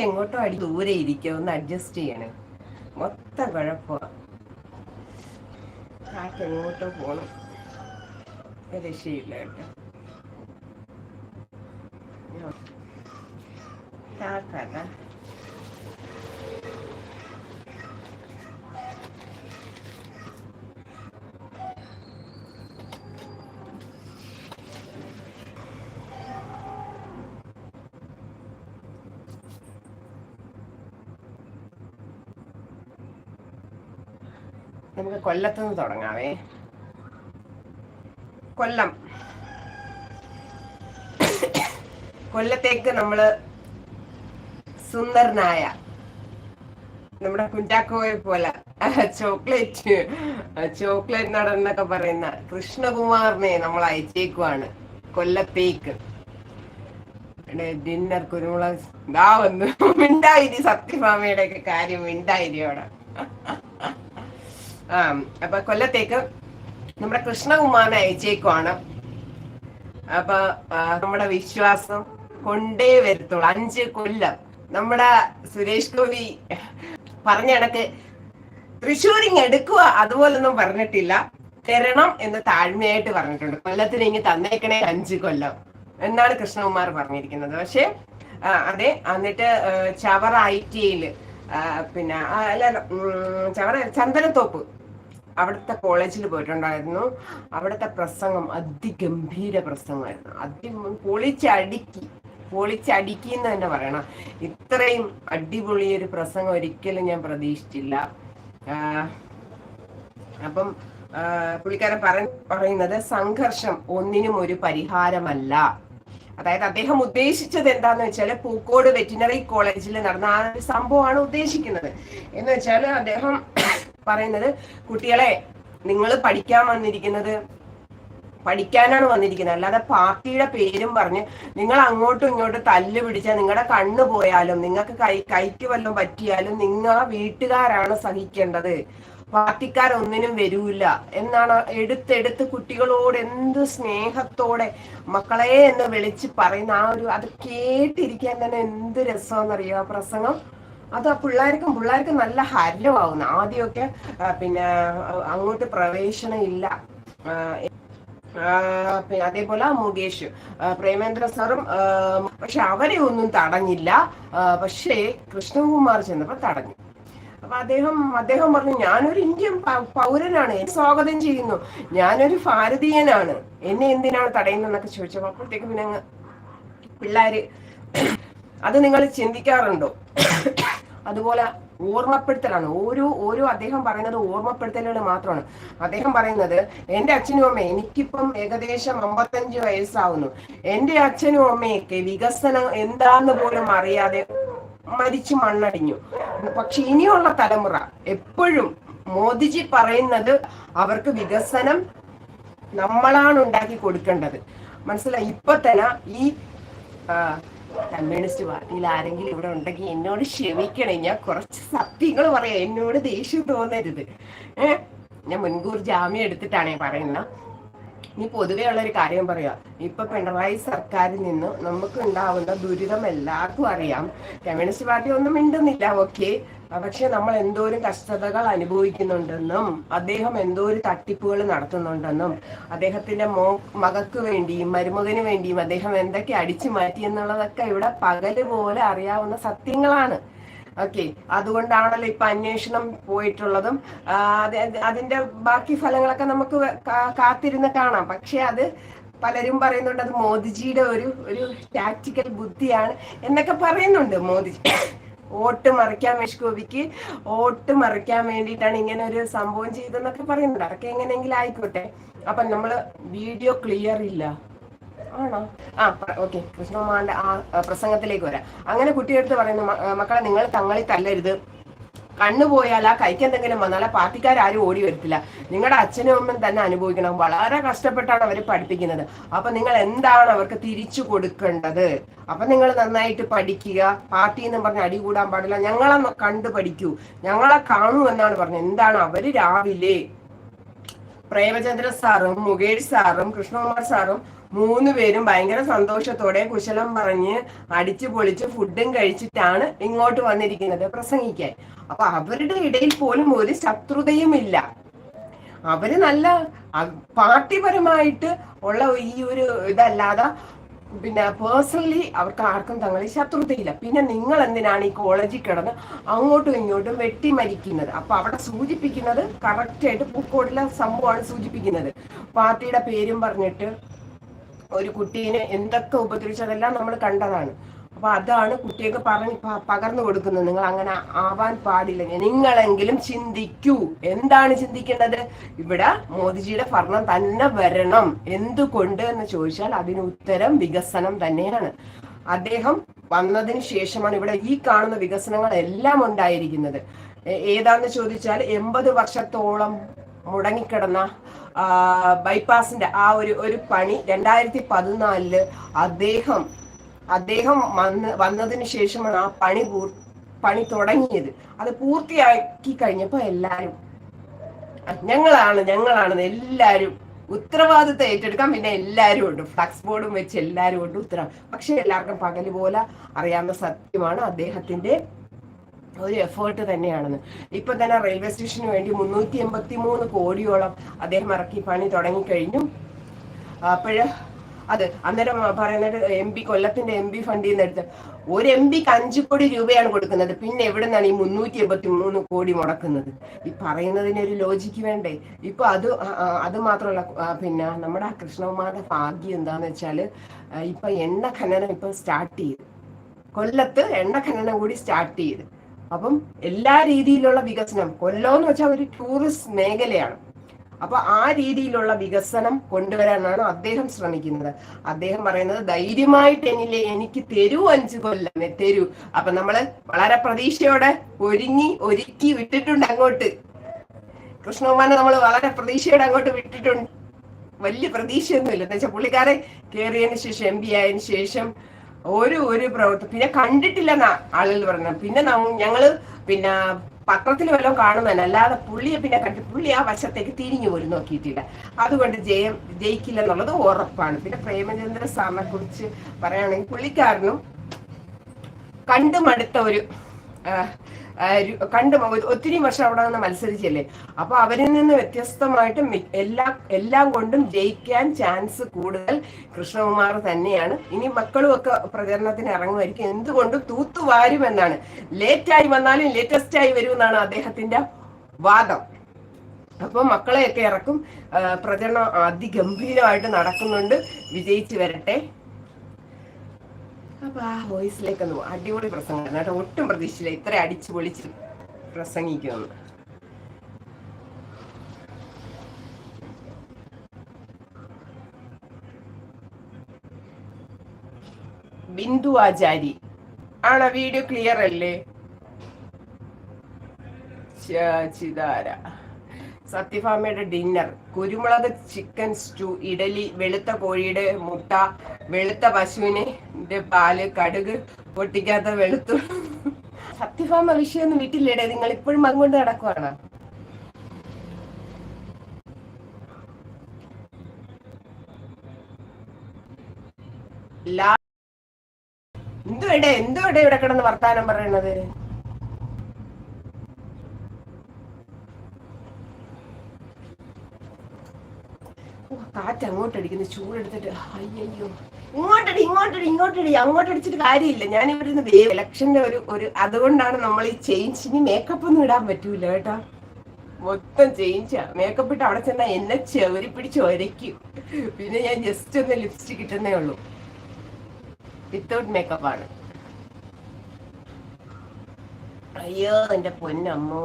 എങ്ങോട്ടോ അടി ദൂരെ ഇരിക്കുക ഒന്ന് അഡ്ജസ്റ്റ് ചെയ്യണം. മൊത്ത കുഴപ്പമാണ് എങ്ങോട്ടോ പോണം. രക്ഷയില്ല കേട്ടോ. നമുക്ക് കൊല്ലത്തുനിന്ന് തുടങ്ങാവേ. കൊല്ലം. കൊല്ലത്തേക്ക് നമ്മൾ സുന്ദരനായ നമ്മുടെ കുഞ്ചാക്കോയെ പോലെ ചോക്ലേറ്റ് ചോക്ലേറ്റ് നടൻ എന്നൊക്കെ പറയുന്ന കൃഷ്ണകുമാറിനെ നമ്മൾ അയച്ചേക്കുവാണ് കൊല്ലത്തേക്ക്. ഡിന്നർ കുരുമുളക് ഇതാ വന്നു. മിണ്ടായിരി സത്യഭാമയുടെ ഒക്കെ കാര്യം മിണ്ടായിരി അവിടെ. അപ്പൊ കൊല്ലത്തേക്ക് നമ്മുടെ കൃഷ്ണകുമാരനെ അയച്ചേക്കുവാണ്. അപ്പൊ നമ്മുടെ വിശ്വാസം കൊണ്ടേ വരത്തുള്ളൂ. അഞ്ച് കൊല്ലം. നമ്മുടെ സുരേഷ് ഗോപി പറഞ്ഞ കണക്ക് തൃശ്ശൂരിങ് എടുക്കുക അതുപോലൊന്നും പറഞ്ഞിട്ടില്ല. തരണം എന്ന് താഴ്മയായിട്ട് പറഞ്ഞിട്ടുണ്ട്. കൊല്ലത്തിന് ഇങ്ങ് തന്നേക്കണേ അഞ്ച് കൊല്ലം എന്നാണ് കൃഷ്ണകുമാർ പറഞ്ഞിരിക്കുന്നത്. പക്ഷെ അതെ എന്നിട്ട് ചവർ ഐ പിന്നെ അല്ല, ചവറ ചന്ദനത്തോപ്പ് അവിടുത്തെ കോളേജിൽ പോയിട്ടുണ്ടായിരുന്നു. അവിടുത്തെ പ്രസംഗം അതിഗംഭീര പ്രസംഗമായിരുന്നു. അതി പൊളിച്ചടുക്കി പൊളിച്ചടുക്കി. എന്ന് തന്നെ പറയണം. ഇത്രയും അടിപൊളി ഒരു പ്രസംഗം ഒരിക്കലും ഞാൻ പ്രതീക്ഷിച്ചില്ല. അപ്പം പുള്ളിക്കാരൻ പറ പറയുന്നത് സംഘർഷം ഒന്നിനും ഒരു പരിഹാരമല്ല. അതായത് അദ്ദേഹം ഉദ്ദേശിച്ചത് എന്താന്ന് വെച്ചാൽ പൂക്കോട് വെറ്റിനറി കോളേജിൽ നടന്ന ആ ഒരു സംഭവമാണ് ഉദ്ദേശിക്കുന്നത്. എന്ന് വെച്ചാൽ അദ്ദേഹം പറയുന്നത് കുട്ടികളെ നിങ്ങൾ പഠിക്കാൻ വന്നിരിക്കുന്നത് പഠിക്കാനാണ് വന്നിരിക്കുന്നത്. അല്ലാതെ പാർട്ടിയുടെ പേരും പറഞ്ഞ് നിങ്ങൾ അങ്ങോട്ടും ഇങ്ങോട്ടും തല്ല് പിടിച്ചാൽ നിങ്ങളുടെ കണ്ണ് പോയാലും നിങ്ങൾക്ക് കൈ കൈക്ക് വല്ലതും പറ്റിയാലും നിങ്ങൾ വീട്ടുകാരാണ് സഹിക്കേണ്ടത്. പാർട്ടിക്കാരൊന്നിനും വരൂല. എന്നാണ് എടുത്തെടുത്ത് കുട്ടികളോട് എന്ത് സ്നേഹത്തോടെ മക്കളെ എന്ന് വിളിച്ച് പറയുന്ന ആ ഒരു അത് കേട്ടിരിക്കാൻ തന്നെ എന്ത് രസമാണെന്നറിയോ ആ പ്രസംഗം? അത് ആ പിള്ളേർക്കും പിള്ളേർക്കും നല്ല ഹരമാവുന്നു ആദ്യമൊക്കെ പിന്നെ അങ്ങോട്ട് പ്രവേശനം ഇല്ല അതേപോലെ മുകേഷ് പ്രേമേന്ദ്ര സാറും പക്ഷെ അവരെ ഒന്നും തടഞ്ഞില്ല. പക്ഷേ കൃഷ്ണകുമാർ ചെന്നപ്പോ തടഞ്ഞു. അപ്പൊ അദ്ദേഹം അദ്ദേഹം പറഞ്ഞു ഞാനൊരു ഇന്ത്യൻ പൗരനാണ്. എന്നെ സ്വാഗതം ചെയ്യുന്നു. ഞാനൊരു ഭാരതീയനാണ്. എന്നെ എന്തിനാണ് തടയുന്നതെന്നൊക്കെ ചോദിച്ചപ്പോ അപ്പോഴത്തേക്ക് പിന്നെ പിള്ളേര് അത് നിങ്ങൾ ചിന്തിക്കാറുണ്ടോ? അതുപോലെ ഓർമ്മപ്പെടുത്തലാണ്. ഓരോ ഓരോ അദ്ദേഹം പറയുന്നത് ഓർമ്മപ്പെടുത്തലുകൾ മാത്രമാണ്. അദ്ദേഹം പറയുന്നത് എന്റെ അച്ഛനും അമ്മയും എനിക്കിപ്പം ഏകദേശം അമ്പത്തഞ്ച് വയസ്സാവുന്നു. എന്റെ അച്ഛനും അമ്മയൊക്കെ വികസനം എന്താന്ന് പോലും അറിയാതെ മരിച്ചു മണ്ണടിഞ്ഞു. പക്ഷെ ഇനിയുള്ള തലമുറ എപ്പോഴും മോദിജി പറയുന്നത് അവർക്ക് വികസനം നമ്മളാണ് ഉണ്ടാക്കി കൊടുക്കേണ്ടത്. മനസ്സിലായി? ഇപ്പൊ തന്നെ ഈ കമ്മ്യൂണിസ്റ്റ് പാർട്ടിയിൽ ആരെങ്കിലും ഇവിടെ ഉണ്ടെങ്കിൽ എന്നോട് ക്ഷമിക്കണേ. ഞാൻ കുറച്ച് സത്യങ്ങൾ പറയാം. എന്നോട് ദേഷ്യം തോന്നരുത്. ഏഹ് ഞാൻ മുൻകൂർ ജാമ്യം എടുത്തിട്ടാണേ പറയുന്നത്. ഇനി പൊതുവേ ഉള്ള ഒരു കാര്യം പറയാം. ഇപ്പൊ പിണറായി സർക്കാരിൽ നിന്ന് നമുക്ക് ഉണ്ടാവുന്ന ദുരിതം എല്ലാവർക്കും അറിയാം. കമ്മ്യൂണിസ്റ്റ് പാർട്ടി ഒന്നും മിണ്ടുന്നില്ല ഓക്കെ. പക്ഷെ നമ്മൾ എന്തോരം കഷ്ടതകൾ അനുഭവിക്കുന്നുണ്ടെന്നും അദ്ദേഹം എന്തോരം തട്ടിപ്പുകൾ നടത്തുന്നുണ്ടെന്നും അദ്ദേഹത്തിന്റെ മോ മകക്ക് വേണ്ടിയും മരുമകന് വേണ്ടിയും അദ്ദേഹം എന്തൊക്കെ അടിച്ചു മാറ്റി എന്നുള്ളതൊക്കെ ഇവിടെ പകൽ പോലെ അറിയാവുന്ന സത്യങ്ങളാണ്. ഓക്കെ അതുകൊണ്ടാണല്ലോ ഇപ്പൊ അന്വേഷണം പോയിട്ടുള്ളതും. അതിന്റെ ബാക്കി ഫലങ്ങളൊക്കെ നമുക്ക് കാത്തിരുന്ന് കാണാം. പക്ഷെ അത് പലരും പറയുന്നുണ്ട് അത് മോദിജിയുടെ ഒരു ഒരു ടാക്ടിക്കൽ ബുദ്ധിയാണ് എന്നൊക്കെ പറയുന്നുണ്ട് മോദിജി. വോട്ട് മറിക്കാൻ വിഷ്കോപിക്ക് വോട്ട് മറിക്കാൻ വേണ്ടിയിട്ടാണ് ഇങ്ങനെ ഒരു സംഭവം ചെയ്തെന്നൊക്കെ പറയുന്നുണ്ട്. അതൊക്കെ എങ്ങനെയെങ്കിലും ആയിക്കോട്ടെ. അപ്പൊ നമ്മൾ വീഡിയോ ക്ലിയർ ഇല്ല. ആണോ? ആ ഓക്കെ കൃഷ്ണകുമാറിന്റെ ആ പ്രസംഗത്തിലേക്ക് വരാം. അങ്ങനെ കുട്ടിയെടുത്ത് പറയുന്നു മക്കളെ നിങ്ങൾ തങ്ങളിൽ തല്ലരുത്. കണ്ണു പോയാൽ ആ കൈക്ക് എന്തെങ്കിലും വന്നാൽ ആ പാർട്ടിക്കാരും ഓടി വരത്തില്ല. നിങ്ങളുടെ അച്ഛനും അമ്മയും തന്നെ അനുഭവിക്കണം. വളരെ കഷ്ടപ്പെട്ടാണ് അവർ പഠിപ്പിക്കുന്നത്. അപ്പൊ നിങ്ങൾ എന്താണ് അവർക്ക് തിരിച്ചു കൊടുക്കേണ്ടത്? അപ്പൊ നിങ്ങൾ നന്നായിട്ട് പഠിക്കുക. പാർട്ടി എന്ന് പറഞ്ഞ് അടി കൂടാൻ പാടില്ല. ഞങ്ങളെ കണ്ടു പഠിക്കൂ ഞങ്ങളെ കാണൂ എന്നാണ് പറഞ്ഞത്. എന്താണ് അവർ രാവിലെ പ്രേമചന്ദ്ര സാറും മുകേഷ് സാറും കൃഷ്ണകുമാർ സാറും മൂന്ന് പേരും ഭയങ്കര സന്തോഷത്തോടെ കുശലം പറഞ്ഞ് അടിച്ചു പൊളിച്ച് ഫുഡും കഴിച്ചിട്ടാണ് ഇങ്ങോട്ട് വന്നിരിക്കുന്നത് പ്രസംഗിക്കാൻ. അപ്പൊ അവരുടെ ഇടയിൽ പോലും ഒരു ശത്രുതയും ഇല്ല. അവർ നല്ല പാർട്ടിപരമായിട്ട് ഉള്ള ഈ ഒരു ഇതല്ലാതെ പിന്നെ പേഴ്സണലി അവർക്ക് ആർക്കും തങ്ങളിൽ ശത്രുതയില്ല. പിന്നെ നിങ്ങൾ എന്തിനാണ് ഈ കോളേജിൽ കിടന്ന് അങ്ങോട്ടും ഇങ്ങോട്ടും വെട്ടി മരിക്കുന്നത്? അപ്പൊ അവിടെ സൂചിപ്പിക്കുന്നത് കറക്റ്റ് ആയിട്ട് പൂക്കോടിലെ സംഭവമാണ് സൂചിപ്പിക്കുന്നത്. പാർട്ടിയുടെ പേരും പറഞ്ഞിട്ട് ഒരു കുട്ടീനെ എന്തൊക്കെ ഉപദ്രവിച്ചതെല്ലാം നമ്മൾ കണ്ടതാണ്. അപ്പൊ അതാണ് കുട്ടിയൊക്കെ പറഞ്ഞ് പകർന്നു കൊടുക്കുന്നത്. നിങ്ങൾ അങ്ങനെ ആവാൻ പാടില്ല നിങ്ങളെങ്കിലും ചിന്തിക്കൂ. എന്താണ് ചിന്തിക്കേണ്ടത്? ഇവിടെ മോദിജിയുടെ ഭരണം തന്നെ വരണം. എന്തുകൊണ്ട് എന്ന് ചോദിച്ചാൽ അതിന് ഉത്തരം വികസനം തന്നെയാണ്. അദ്ദേഹം വന്നതിന് ശേഷമാണ് ഇവിടെ ഈ കാണുന്ന വികസനങ്ങൾ എല്ലാം ഉണ്ടായിരിക്കുന്നത് ഏതാന്ന് ചോദിച്ചാൽ എൺപത് വർഷത്തോളം മുടങ്ങിക്കിടന്ന ബൈപ്പാസിന്റെ ആ ഒരു ഒരു പണി രണ്ടായിരത്തി പതിനാലിൽ അദ്ദേഹം അദ്ദേഹം വന്ന് വന്നതിന് ശേഷമാണ് ആ പണി പൂർ പണി തുടങ്ങിയത്. അത് പൂർത്തിയാക്കി കഴിഞ്ഞപ്പോൾ എല്ലാരും ഞങ്ങളാണ് ഞങ്ങളാണ് എല്ലാരും ഉത്തരവാദിത്തം ഏറ്റെടുക്കാൻ പിന്നെ എല്ലാവരും ഉണ്ട്. ഫ്ലക്സ് ബോർഡും വെച്ച് എല്ലാവരും ഉണ്ട് ഉത്തരം പക്ഷെ എല്ലാവർക്കും പകൽ പോലെ അറിയാവുന്ന സത്യമാണ് അദ്ദേഹത്തിന്റെ ഒരു എഫേർട്ട് തന്നെയാണെന്ന്. ഇപ്പൊ തന്നെ റെയിൽവേ സ്റ്റേഷന് വേണ്ടി മുന്നൂറ്റി എൺപത്തി മൂന്ന് കോടിയോളം അദ്ദേഹം ഇറക്കി പണി തുടങ്ങിക്കഴിഞ്ഞു. അപ്പോഴ് അത് അന്നേരം പറയുന്നത് എം പി കൊല്ലത്തിന്റെ എം പി ഫണ്ടിൽ നിന്ന് എടുത്ത് ഒരു എം പിക്ക് അഞ്ചു കോടി രൂപയാണ് കൊടുക്കുന്നത്. പിന്നെ എവിടെ നിന്നാണ് ഈ മുന്നൂറ്റി എൺപത്തി മൂന്ന് കോടി മുടക്കുന്നത്? ഈ പറയുന്നതിന് ഒരു ലോജിക്ക് വേണ്ടേ? ഇപ്പൊ അത് അത് മാത്രമല്ല പിന്നെ നമ്മുടെ കൃഷ്ണകുമാറിന്റെ ഭാഗ്യം എന്താന്ന് വെച്ചാൽ ഇപ്പൊ എണ്ണ ഖനനം ഇപ്പൊ സ്റ്റാർട്ട് ചെയ്ത്. കൊല്ലത്ത് എണ്ണ ഖനനം കൂടി സ്റ്റാർട്ട് ചെയ്ത്. അപ്പം എല്ലാ രീതിയിലുള്ള വികസനം കൊല്ലം എന്ന് വെച്ചാൽ ഒരു ടൂറിസ്റ്റ് മേഖലയാണ്. അപ്പൊ ആ രീതിയിലുള്ള വികസനം കൊണ്ടുവരാനാണ് അദ്ദേഹം ശ്രമിക്കുന്നത്. അദ്ദേഹം പറയുന്നത് ധൈര്യമായിട്ട് എന്നിലെ എനിക്ക് തരൂ അഞ്ചു കൊല്ലം തരൂ. അപ്പൊ നമ്മൾ വളരെ പ്രതീക്ഷയോടെ ഒരുങ്ങി ഒരുക്കി വിട്ടിട്ടുണ്ട് അങ്ങോട്ട്. കൃഷ്ണകുമാരനെ നമ്മൾ വളരെ പ്രതീക്ഷയോടെ അങ്ങോട്ട് വിട്ടിട്ടുണ്ട്. വലിയ പ്രതീക്ഷയൊന്നുമില്ല. എന്താ വെച്ചാൽ പുള്ളിക്കാരെ കയറിയതിന് ശേഷം എം പി ആയതിനു ശേഷം ഒരു ഒരു പ്രവർത്തനം പിന്നെ കണ്ടിട്ടില്ലെന്നാ ആളുകൾ പറഞ്ഞു പിന്നെ ഞങ്ങൾ പിന്നെ പത്രത്തിൽ വല്ലതും കാണുന്നതന്നെ അല്ലാതെ പുള്ളിയെ പിന്നെ കണ്ടു പുള്ളി ആ വശത്തേക്ക് തിരിഞ്ഞു പോലും നോക്കിയിട്ടില്ല. അതുകൊണ്ട് ജയം ജയിക്കില്ല എന്നുള്ളത് ഉറപ്പാണ്. പിന്നെ പ്രേമചന്ദ്ര സാറിനെ കുറിച്ച് പറയുകയാണെങ്കിൽ പുള്ളിക്കാരനും കണ്ടുമടുത്ത ഒരു കണ്ടു ഒത്തിരി വർഷം അവിടെ നിന്ന് മത്സരിച്ചല്ലേ? അപ്പൊ അവരിൽ നിന്ന് വ്യത്യസ്തമായിട്ട് എല്ലാ എല്ലാം കൊണ്ടും ജയിക്കാൻ ചാൻസ് കൂടുതൽ കൃഷ്ണകുമാർ തന്നെയാണ്. ഇനി മക്കളും ഒക്കെ പ്രചരണത്തിന് ഇറങ്ങുമായിരിക്കും. എന്തുകൊണ്ടും തൂത്തുവാരുമെന്നാണ് ലേറ്റായി വന്നാലും ലേറ്റസ്റ്റ് ആയി വരുമെന്നാണ് അദ്ദേഹത്തിന്റെ വാദം. അപ്പൊ മക്കളെയൊക്കെ ഇറക്കും. പ്രചരണം അതിഗംഭീരമായിട്ട് നടക്കുന്നുണ്ട്. വിജയിച്ചു വരട്ടെ. അപ്പൊ ആ വോയിസിലേക്കൊന്ന് അടിപൊളി പ്രസംഗം. കേട്ടോ ഒട്ടും പ്രതീക്ഷയില്ല. ഇത്ര അടിച്ചു പൊളിച്ച് പ്രസംഗിക്കുമെന്ന് ബിന്ദു ആചാരി. ആണോ വീഡിയോ ക്ലിയർ അല്ലേ? ചിതാര സത്യഭാമയുടെ ഡിന്നർ. കുരുമുളക് ചിക്കൻ സ്റ്റൂ ഇഡലി വെളുത്ത കോഴിയുടെ മുട്ട വെളുത്ത പശുവിനെ പാൽ കടുക് പൊട്ടിക്കാത്ത വെളുത്തു. സത്യഭാമ വിഷയമൊന്നും വീട്ടില്ലേടെ? നിങ്ങൾ ഇപ്പോഴും അങ്ങോട്ട് നടക്കുവാണ്? എന്തുവേണ്ടേ എന്തുവേണ്ടേ ഇവിടെ കിടന്ന് വർത്താനം പറയണത് കാറ്റ് അങ്ങോട്ടടിക്കുന്നു. ചൂടെടുത്തിട്ട് അയ്യോ ഇങ്ങോട്ടടി ഇങ്ങോട്ടടി ഇങ്ങോട്ടടി. അങ്ങോട്ടടിച്ചിട്ട് കാര്യമില്ല. ഞാൻ ഇവിടുന്ന് വേവ്. ഇലക്ഷന്റെ ഒരു ഒരു അതുകൊണ്ടാണ് നമ്മൾ ഈ ചേഞ്ച് ഇനി മേക്കപ്പ് ഒന്നും ഇടാൻ പറ്റൂല കേട്ടാ. മൊത്തം ചേഞ്ചാ മേക്കപ്പ് ഇട്ട് അവിടെ ചെന്നാൽ എന്നെ ചെവരി പിടിച്ച് ഒരയ്ക്കും. പിന്നെ ഞാൻ ജസ്റ്റ് ഒന്ന് ലിപ്സ്റ്റിക് കിട്ടുന്നേ ഉള്ളൂ. വിത്തൗട്ട് മേക്കപ്പ് ആണ്. അയ്യോ എന്റെ പൊന്നമ്മോ.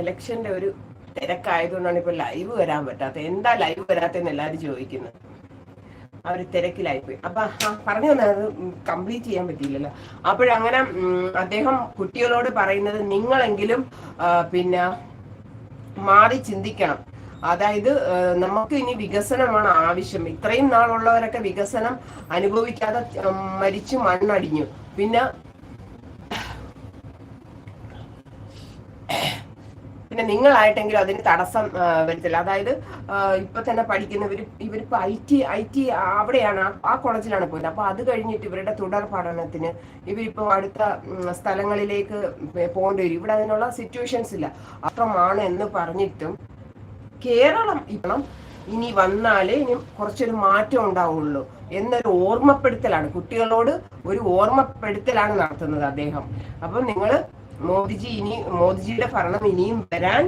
എലക്ഷന്റെ ഒരു തിരക്കായതുകൊണ്ടാണ് ഇപ്പൊ ലൈവ് വരാൻ പറ്റാത്തത്. എന്താ ലൈവ് വരാത്തെന്ന് എല്ലാരും ചോദിക്കുന്നത്. ആ ഒരു തിരക്കിലായിപ്പോയി അപ്പൊ പറഞ്ഞു അത് കംപ്ലീറ്റ് ചെയ്യാൻ പറ്റിയില്ലല്ലോ. അപ്പോഴങ്ങനെ അദ്ദേഹം കുട്ടികളോട് പറയുന്നത് നിങ്ങളെങ്കിലും പിന്നെ മാറി ചിന്തിക്കണം. അതായത് നമുക്ക് ഇനി വികസനമാണ് ആവശ്യം. ഇത്രയും നാളുള്ളവരൊക്കെ വികസനം അനുഭവിക്കാതെ മരിച്ചു മണ്ണടിഞ്ഞു. പിന്നെ പിന്നെ നിങ്ങളായിട്ടെങ്കിലും അതിന് തടസ്സം വരുത്തില്ല. അതായത് ഇപ്പൊ തന്നെ പഠിക്കുന്നവർ ഇവരിപ്പോ ഐ ടി ഐ ടി അവിടെയാണ് ആ കോളേജിലാണ് പോയത് അപ്പൊ അത് കഴിഞ്ഞിട്ട് ഇവരുടെ തുടർ പഠനത്തിന് ഇവരിപ്പോ അടുത്ത സ്ഥലങ്ങളിലേക്ക് പോകേണ്ടി വരും. ഇവിടെ അതിനുള്ള സിറ്റുവേഷൻസ് ഇല്ല. അത്രമാണ് എന്ന് പറഞ്ഞിട്ടും കേരളം ഇപ്പം ഇനി വന്നാലേ ഇനി കുറച്ചൊരു മാറ്റം ഉണ്ടാവുള്ളൂ എന്നൊരു ഓർമ്മപ്പെടുത്തലാണ്. കുട്ടികളോട് ഒരു ഓർമ്മപ്പെടുത്തലാണ് നടത്തുന്നത് അദ്ദേഹം. അപ്പം നിങ്ങൾ മോദിജി ഇനി മോദിജിയുടെ ഭരണം ഇനിയും വരാൻ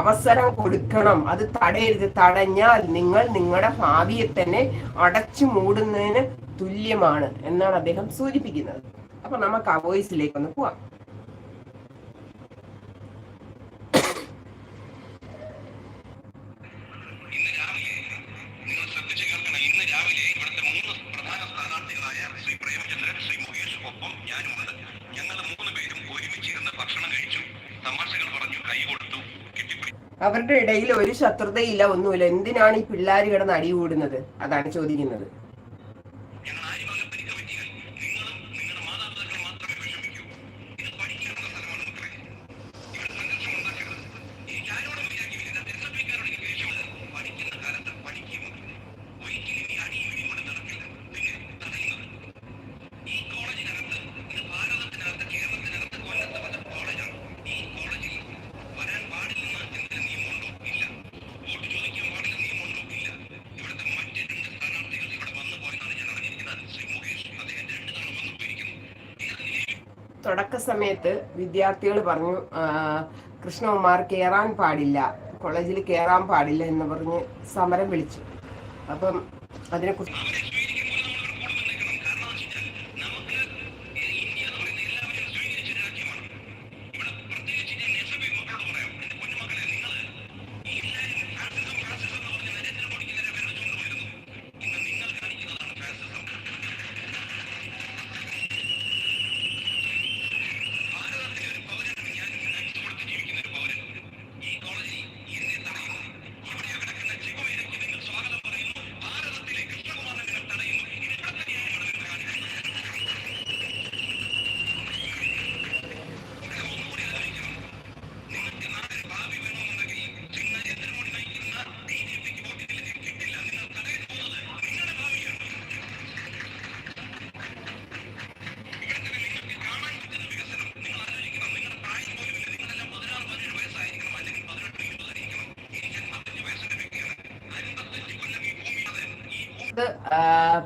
അവസരം കൊടുക്കണം. അത് തടയരുത്. തടഞ്ഞാൽ നിങ്ങൾ നിങ്ങളുടെ ഭാവിയെ തന്നെ അടച്ചു മൂടുന്നതിന് തുല്യമാണ് എന്നാണ് അദ്ദേഹം സൂചിപ്പിക്കുന്നത്. അപ്പൊ നമുക്ക് ആ വോയിസിലേക്ക് ഒന്ന് പോവാം. ഇടയിൽ ഒരു ശത്രുതയില്ല ഒന്നുമില്ല. എന്തിനാണ് ഈ പിള്ളേർ കിടന്ന് അടി കൂടുന്നത് അതാണ് ചോദിക്കുന്നത്. സമയത്ത് വിദ്യാർത്ഥികൾ പറഞ്ഞു കൃഷ്ണകുമാർ കയറാൻ പാടില്ല കോളേജിൽ കയറാൻ പാടില്ല എന്ന് പറഞ്ഞ് സമരം വിളിച്ചു. അപ്പം അതിനെക്കുറിച്ച്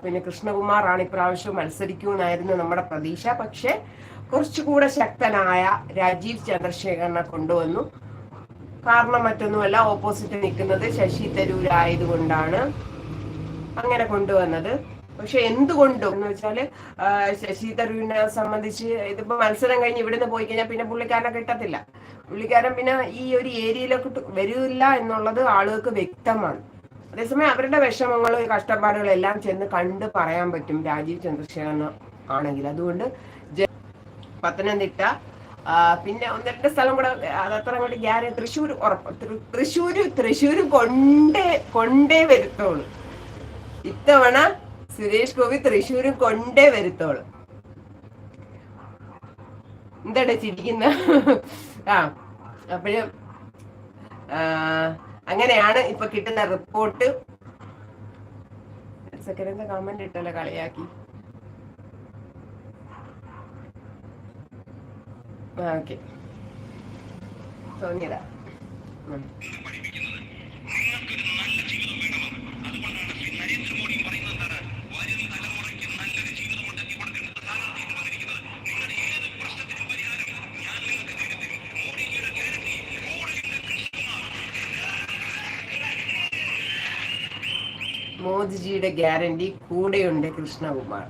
പിന്നെ കൃഷ്ണകുമാർ ആണ് ഇപ്രാവശ്യം മത്സരിക്കുമെന്നായിരുന്നു നമ്മുടെ പ്രതീക്ഷ. പക്ഷെ കുറച്ചുകൂടെ ശക്തനായ രാജീവ് ചന്ദ്രശേഖരനെ കൊണ്ടുവന്നു. കാരണം മറ്റൊന്നുമല്ല ഓപ്പോസിറ്റ് നിൽക്കുന്നത് ശശി തരൂർ ആയതുകൊണ്ടാണ് അങ്ങനെ കൊണ്ടുവന്നത്. പക്ഷെ എന്തുകൊണ്ടും എന്ന് വെച്ചാൽ ശശി തരൂരിനെ സംബന്ധിച്ച് ഇതിപ്പോ മത്സരം കഴിഞ്ഞ് ഇവിടുന്ന് പോയി കഴിഞ്ഞാൽ പിന്നെ പുള്ളിക്കാരനെ കിട്ടത്തില്ല. പുള്ളിക്കാരൻ പിന്നെ ഈ ഒരു ഏരിയയിലേക്ക് വരില്ല എന്നുള്ളത് ആളുകൾക്ക് വ്യക്തമാണ്. അതേസമയം അവരുടെ വിഷമങ്ങൾ കഷ്ടപ്പാടുകളെല്ലാം ചെന്ന് കണ്ട് പറയാൻ പറ്റും. രാജീവ് ചന്ദ്രശേഖരൻ ആണെങ്കിൽ. അതുകൊണ്ട് പത്തനംതിട്ട പിന്നെ ഒന്ന് രണ്ട് സ്ഥലം കൂടെ അതത്ര അങ്ങോട്ട് ഞാൻ തൃശ്ശൂർ ഉറപ്പ് തൃശ്ശൂര് തൃശ്ശൂര് കൊണ്ടേ കൊണ്ടേ വരുത്തോളൂ ഇത്തവണ സുരേഷ് ഗോപി തൃശ്ശൂര് കൊണ്ടേ വരുത്തോളൂ എന്താണ് ചിരിക്കുന്ന? ആ അപ്പോഴും അങ്ങനെയാണ് ഇപ്പൊ കിട്ടുന്ന റിപ്പോർട്ട് സെക്കൻഡ് കമന്റ് ഇട്ടല്ലോ കളിയാക്കി. ഓക്കെ തോന്നിയതാ. മോദിജിയുടെ ഗ്യാരണ്ടി കൂടെയുണ്ട് കൃഷ്ണകുമാർ.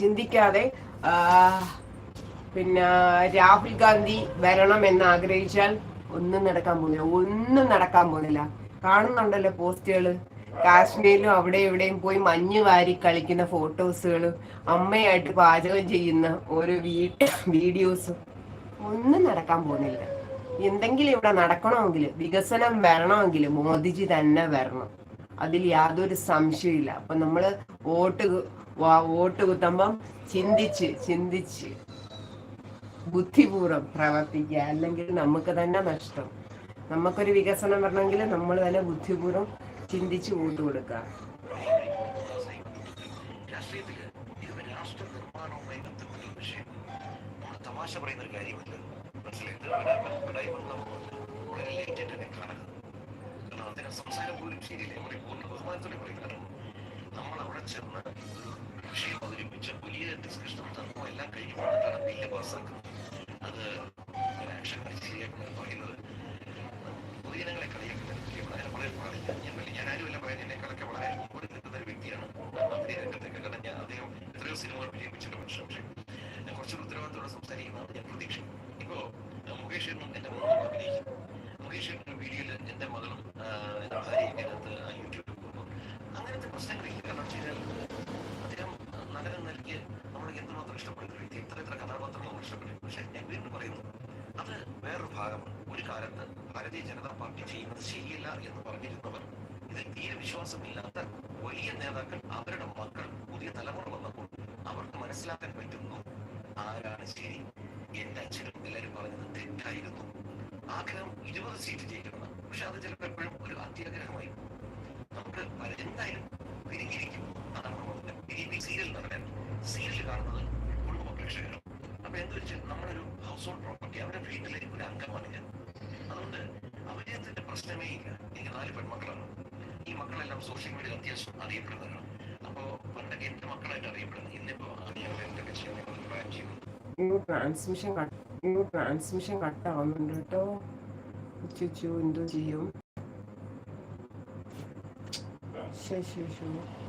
ചിന്തിക്കാതെ പിന്നെ രാഹുൽ ഗാന്ധി വരണം എന്ന് ആഗ്രഹിച്ചാൽ ഒന്നും നടക്കാൻ പോകുന്നില്ല. ഒന്നും നടക്കാൻ പോകുന്നില്ല. കാണുന്നുണ്ടല്ലോ പോസ്റ്റുകൾ. കാശ്മീരിലും അവിടെ ഇവിടെയും പോയി മഞ്ഞ് വാരി കളിക്കുന്ന ഫോട്ടോസുകളും. അമ്മയായിട്ട് പാചകം ചെയ്യുന്ന ഓരോ വീഡിയോസും. ഒന്നും നടക്കാൻ പോകുന്നില്ല. എന്തെങ്കിലും ഇവിടെ നടക്കണമെങ്കിൽ വികസനം വരണമെങ്കിൽ മോദിജി തന്നെ വരണം. അതിൽ യാതൊരു സംശയമില്ല അപ്പൊ നമ്മൾ വോട്ട് വോട്ട് കുത്തുമ്പം ചിന്തിച്ച് ചിന്തിച്ച്. ബുദ്ധിപൂർവം പ്രവർത്തിക്കുക. അല്ലെങ്കിൽ നമുക്ക് തന്നെ നഷ്ടം. നമുക്കൊരു വികസനം വരണമെങ്കിൽ നമ്മൾ തന്നെ ബുദ്ധിപൂർവം ചിന്തിച്ച് വോട്ട് കൊടുക്കുക. ഒരു അദ്ദേഹം സംസാരം പോലും ശരിയില്ല പൂർണ ബഹുമാനത്തോടെ പറയുന്നത് നമ്മൾ അവിടെ ചെന്ന് ഒരു വിഷയം അവതരിപ്പിച്ച് വലിയ ഡിസ്കഷൻ തർക്കവും എല്ലാം വന്നിട്ടാണ് ബില്ല് പാസ്സാക്കുന്നത് അത് ആക്ഷൻ ശരിയാക്കുന്നത് പറയുന്നത്. പൊതുജനങ്ങളെ കളിയാക്കുന്ന വളരെ വളരെ പാടില്ല. ഞാൻ വലിയ പറയാൻ എന്നെക്കാളൊക്കെ വളരെ മുമ്പോട്ട് നിൽക്കുന്ന ഒരു വ്യക്തിയാണ്. അഭിനയ രംഗത്തേക്ക് ഞാൻ അദ്ദേഹം എത്രയോ സിനിമകൾ വിജയിപ്പിച്ചിട്ടുണ്ട് പക്ഷേ ഞാൻ കുറച്ചൊരു ഉത്തരവാദിത്തോടെ സംസാരിക്കുന്നതാണ് ഞാൻ പ്രതീക്ഷിക്കും ഇപ്പോ ആ, മുകേഷ് എന്നും എന്റെ മകളും അഭിനയിക്കും മുകേഷ് എന്ന വീഡിയോയിൽ എന്റെ മകളും ആ, എന്റെ ഭാര്യയൊക്കെ അതിനകത്ത് ആ യൂട്യൂബിൽ പോകുമ്പോൾ അങ്ങനത്തെ പ്രശ്നങ്ങളില്ല കാരണം വെച്ച് കഴിഞ്ഞാൽ അദ്ദേഹം നഗരം നൽകിയ നമ്മൾ എന്തുമാത്രം ഇഷ്ടപ്പെടുന്ന ഒരു വ്യക്തി എത്ര എത്ര പറയുന്നു. അത് വേറൊരു ഭാഗമാണ്. ഒരു കാലത്ത് ഭാരതീയ ജനതാ പാർട്ടി ചെയ്യുന്നത് ശരിയല്ല എന്ന് പറഞ്ഞിരുന്നവർ ഇതിൽ തീരെ വിശ്വാസമില്ലാത്ത വലിയ നേതാക്കൾ അവരുടെ മക്കൾ പുതിയ തലമുറ വന്നപ്പോൾ അവർക്ക് മനസ്സിലാക്കാൻ പറ്റുന്നു ആരാണ് ശരി എന്റെ അച്ഛനും എല്ലാവരും പറഞ്ഞത് തെറ്റായിരുന്നു. ആഗ്രഹം ഇരുപത് സീറ്റ് ജയിക്കണം. പക്ഷെ അത് ചിലപ്പോൾ എപ്പോഴും ഒരു അത്യാഗ്രഹമായി നമുക്ക് എന്തായാലും പിരിഞ്ഞിരിക്കും അതാണ് നമ്മൾ സീരിയൽ നടക്കാൻ. സീരിയൽ കാണുന്നത് കുടുംബ പ്രേക്ഷകരും എന്ത് വെച്ചാൽ നമ്മളൊരു ഹൗസ് ഹോൾഡ് പ്രോപ്പർട്ടി അവരുടെ വീട്ടിലെ ഒരു അംഗമാണ് ഞാൻ. അതുകൊണ്ട് അഭിനയത്തിന്റെ പ്രശ്നമേ ഇല്ല. എനിക്ക് നാല് പെൺമക്കളാണ്. ഈ മക്കളെല്ലാം സോഷ്യൽ മീഡിയ അത്യാവശ്യം അറിയപ്പെടുന്നവരാണ്. അപ്പോ പണ്ടൊക്കെ എന്റെ മക്കളായിട്ട് അറിയപ്പെടുന്നത്. ഇന്നിപ്പോ ഞങ്ങൾ എന്തൊക്കെ ചെയ്യാൻ പ്ലാൻ ചെയ്യുന്നു. ഈ ട്രാൻസ്മിഷൻ കട്ട് ആവുന്നുണ്ട് ട്രാൻസ്മിഷൻ കേട്ടോ ചുച്ചു എന്തോ ചെയ്യും? ശരി ശരി ശരി.